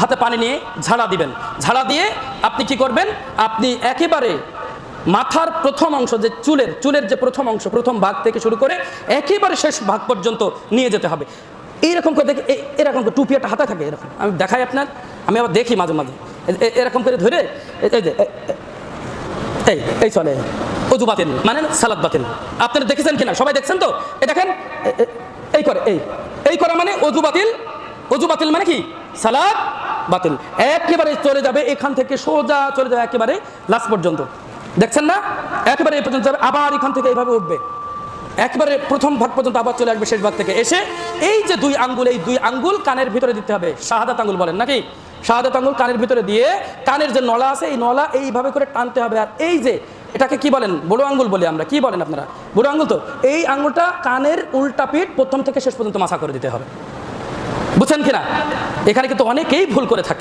হাতে পানি নিয়ে ঝাড়া দিবেন। ঝাড়া দিয়ে আপনি কি করবেন? আপনি একেবারে মাথার প্রথম অংশ যে চুলের চুলের যে প্রথম অংশ, প্রথম ভাগ থেকে শুরু করে একেবারে শেষ ভাগ পর্যন্ত নিয়ে যেতে হবে। এইরকম করে দেখে এরকম করে টুপি একটা হাতে থাকে এরকম। আমি দেখাই আপনার, আমি আবার দেখি মাঝে মাঝে। এরকম করে ধরে এই যে এই এই চলে অজু বাতিল মানে সালাদ বাতিল। আপনারা দেখেছেন কিনা? সবাই দেখছেন তো? এ দেখেন এই করে, এই। এই করা মানে অজু বাতিল অজু বাতিল মানে কি? সালাদ বাতিল। একেবারে চলে যাবে, এখান থেকে সোজা চলে যাবে একেবারে লাস্ট পর্যন্ত। দেখছেন না? একেবারে এই পর্যন্ত যাবে, আবার এখান থেকে এইভাবে উঠবে। একবারে প্রথম ভাগ পর্যন্ত আবার চলে আসবে শেষ ভাগ থেকে। এসে এই যে দুই আঙ্গুল, এই দুই আঙ্গুল কানের ভিতরে দিতে হবে। শাহাদাত আঙ্গুল বলেন নাকি? শাহাদাত আঙ্গুল কানের ভিতরে দিয়ে কানের যে নলা আছে, এই নলা এইভাবে করে টানতে হবে। আর এই যে এটাকে কি বলেন? বড় আঙ্গুল বলি আমরা। কি বলেন আপনারা? বড় আঙ্গুল তো, এই আঙ্গুলটা কানের উল্টা পিঠ প্রথম থেকে শেষ পর্যন্ত মাথা করে দিতে হবে। বুঝছেন কিনা? এখানে কিন্তু অনেকেই ভুল করে থাকে।